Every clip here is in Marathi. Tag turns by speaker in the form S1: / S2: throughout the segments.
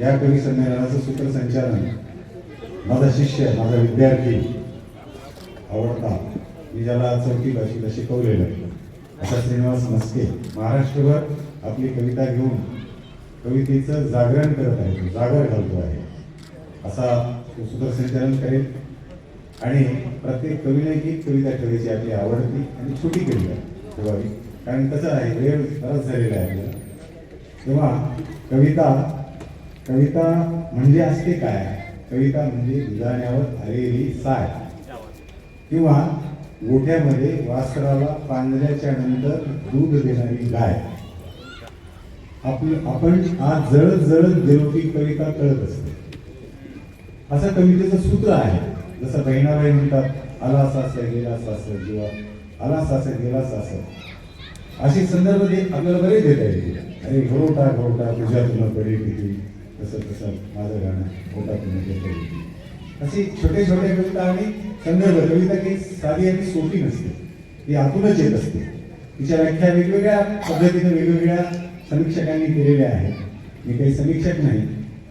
S1: या कवी संमेलनाचं सूत्रसंचालन माझा शिष्य माझा विद्यार्थी आवडता मी ज्याला चौथी भाषेला शिकवलेलं असा श्रीनिवास मस्के महाराष्ट्रभर आपली कविता घेऊन कवितेचं जागरण करत आहे जागर घालतो आहे. असा तो सूत्रसंचालन करेल. आणि प्रत्येक कवीने ही कविता ठेवायची आपली आवडती आणि छोटी कविता ठेवावी कारण कसं आहे वेळ बराच झालेला आहे तेव्हा कविता कविता म्हणजे असते काय? कविता म्हणजे दुधाण्यावर आलेली साय. किंवा गोठ्यामध्ये वासराला पांजऱ्याच्या नंतर दूध देणारी गाय. आपली आपण आज जळत जळत गेलो की कविता कळत असते. असं कवितेचं सूत्र आहे. जसं बहिणाबाई म्हणतात आला असं गेला असं किंवा आला असं गेला असं असे संदर्भ दे आपल्याला बरेच देता येतील. अरे घरोटा घरोटा तुझ्या तुला बरे किती? तसं तसं माझं गाणं घोटा तुला अशी छोटे छोटे कविता आणि संदर्भ. कविता की साधी आणि सोपी नसते. ती आतूनच येत असते. तिच्या व्याख्या वेगवेगळ्या पद्धतीने वेगवेगळ्या समीक्षकांनी केलेल्या आहेत. मी काही समीक्षक नाही.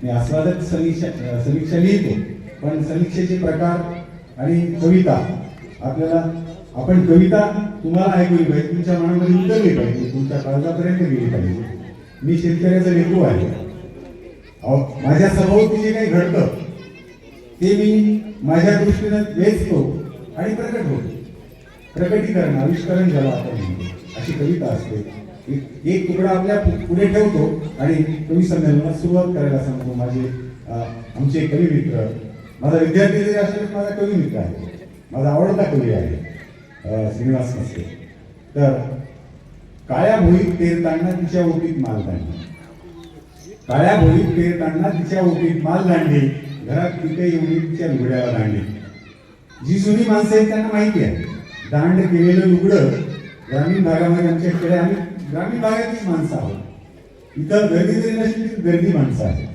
S1: मी आस्वादक समीक्षा समीक्षा लिहितो. पण समीक्षेचे प्रकार आणि कविता आपल्याला आपण कविता तुम्हाला ऐकली पाहिजे तुमच्या मनामध्ये उतरली पाहिजे तुमच्या काळजापर्यंत गेली पाहिजे. मी शेतकऱ्याचा लेखू आहे. माझ्या सभोवती जे काही घडतं ते मी माझ्या दृष्टीनं वेचतो आणि प्रकट होतो. प्रकटीकरण आविष्करण ज्याला आपण म्हणतो अशी कविता असते. एक- एक तुकडा आपल्या पुढे ठेवतो आणि कवी संमेलनात सुरुवात करायला सांगतो. माझे आमचे कवी मित्र माझा विद्यार्थी जरी असेल माझा कवी मित्र आहे. माझा आवडता कवी आहे श्रीनिवास मस्के तर काळ्या भोईत तेरताना तिच्या ओटीत मालताना काळ्या भोईत पेरताना तिच्या ओटीत माल दांडली घरात तिथे येऊन तिच्या लुगड्याला दांडली जी जुनी माणसं आहेत त्यांना माहिती आहे. दांड केलेलं लुगडं ग्रामीण भागामध्ये आमच्या खेडे आम्ही ग्रामीण भागातलीच माणसं आहोत. इथं गर्दी जरी नसली तरी गर्दी माणसं आहेत.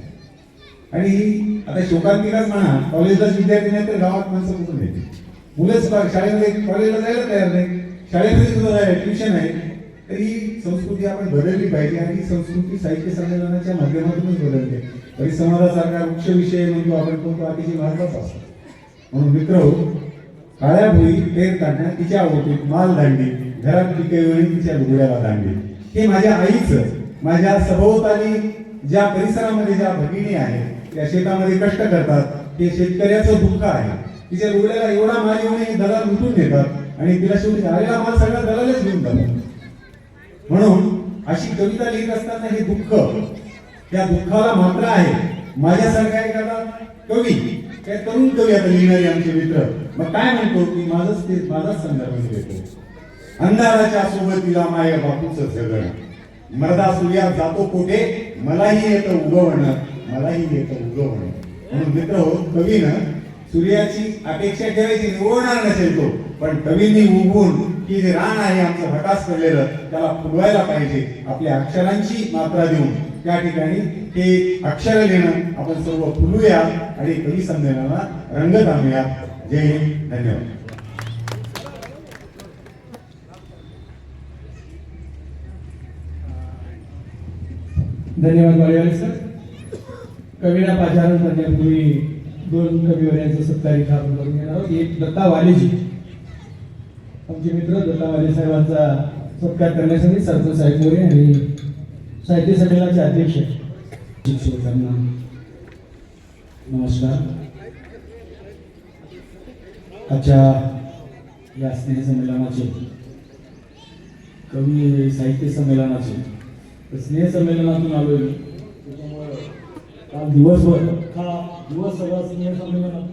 S1: आणि ही आता शोकांतिकाच म्हणा कॉलेजलाच विद्यार्थी नाही तर गावात माणसं कुठून येते मुलंच शाळेमध्ये कॉलेजला जायला तयार नाही. शाळेमध्ये सुद्धा ट्युशन आहे. तर ही संस्कृती आपण बदलली पाहिजे आणि ही संस्कृती साहित्य संमेलनाच्या माध्यमातूनच बदलते. परिसंवादासारखा मुख्य विषय म्हणतो आपण तो तो अतिशय महत्त्वाचा असतो. म्हणून मित्र काळ्या भुई पेर काढण्या तिच्या आवडीत माल दांडी घरात पिके वेळी तिच्या रुगड्याला दांडी. हे माझ्या आईचं माझ्या सभोवताली ज्या परिसरामध्ये ज्या भगिनी आहेत त्या शेतामध्ये कष्ट करतात ते शेतकऱ्याचं दुःख आहे. तिच्या रुगड्याला एवढा माल येऊन दलाल लुटून घेतात आणि तिला शेवटी आलेला माल सगळा दलालच घेऊन जातात. म्हणून अशी कविता लिहित असताना हे दुःख त्या दुःखाला मात्र आहे. माझ्यासारखा एखादा कवी काय तरुण कवी आता लिहिणारे आमचे मित्र मग काय म्हणतो की माझंच ते माझाच संदर्भ घेतो अंधाराच्या सोबतीला माया बापूच जगण मर्दा सूर्या जातो कोठे? मलाही येतं उगवणं मलाही येतं उगवणं म्हणून मित्र हो कवीनं सूर्याची अपेक्षा ठेवायची निवडणार नसेल तो पण कवींनी उगवून की जे रान आहे आमचं हटास पडलेलं त्याला फुलवायला पाहिजे. आपल्या अक्षरांची मात्रा देऊन. त्या ठिकाणी हे अक्षर लिहिणं आपण सर्व फुलूया आणि कवी संमेलनाला रंगत आणूया जय हिंद. धन्यवाद.
S2: धन्यवाद वालेवाले सर. कवीना पाचारण करण्यापूर्वी दोन कविवर्यांचा सत्कार इथं आपण करून घेणार आहोत. एक दत्ता वालेजी. आमचे मित्र दत्ता वाले साहेबांचा सत्कार करण्यासाठी सरपंच साहेब मोरे आणि साहित्य संमेलनाचे अध्यक्ष. शिक्षकांना नमस्कार. आजच्या या स्नेहसंमेलनाचे कवी साहित्य संमेलनाचे तर स्नेह संमेलनातून आलोय मी. त्याच्यामुळं काल दिवसभर हा दिवस सगळा स्नेहसंमेलन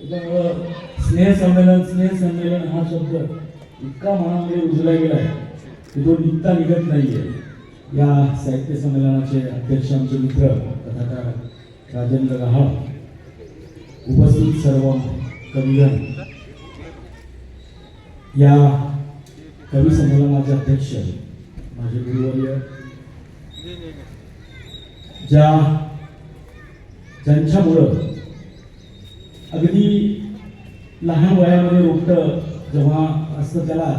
S2: त्याच्यामुळं स्नेह संमेलन स्नेह संमेलन हा शब्द इतका मनामध्ये उजला गेला आहे की तो निघता निघत नाहीये. या साहित्य संमेलनाचे अध्यक्ष आमचे मित्र कथाकार राजेंद्र गहाळ उपस्थित सर्व कविगण या कवी संमेलनाचे अध्यक्ष माझे गुरुवर्य ज्या ज्यांच्यामुळं अगदी लहान वयामध्ये रोपटं जेव्हा असतं त्याला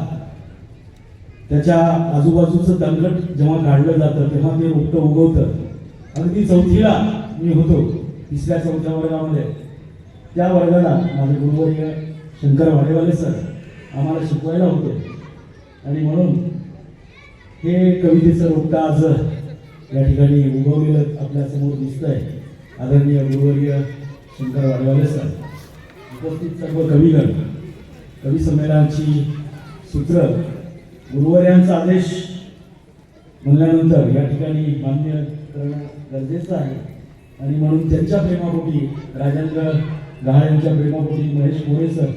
S2: त्याच्या आजूबाजूचं दंगट जेव्हा काढलं जातं तेव्हा ते रोपटं उगवतं. अगदी चौथीला मी होतो तिसऱ्या चौथ्या वर्गामध्ये. त्या वर्गाला माझे गुरुवर्य शंकर वाडेवाले सर आम्हाला शिकवायला होते. आणि म्हणून हे कवितेचं रोपटं आज या ठिकाणी उगवलेलं आपल्यासमोर दिसतंय. आदरणीय गुरुवर्य शंकर वाडवाले सर. उपस्थित सर्व कविगण कवी संमेलनाची सूत्र गुरुवर्यांचा आदेश म्हणल्यानंतर या ठिकाणी मान्य करणं गरजेचं आहे. आणि म्हणून त्यांच्या प्रेमापोटी राजेंद्र गहाळ यांच्या प्रेमापोटी महेश मोरे सर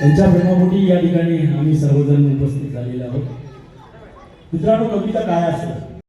S2: त्यांच्या प्रेमापोटी या ठिकाणी आम्ही सर्वजण उपस्थित झालेले आहोत. मित्रांनो कविता काय असतं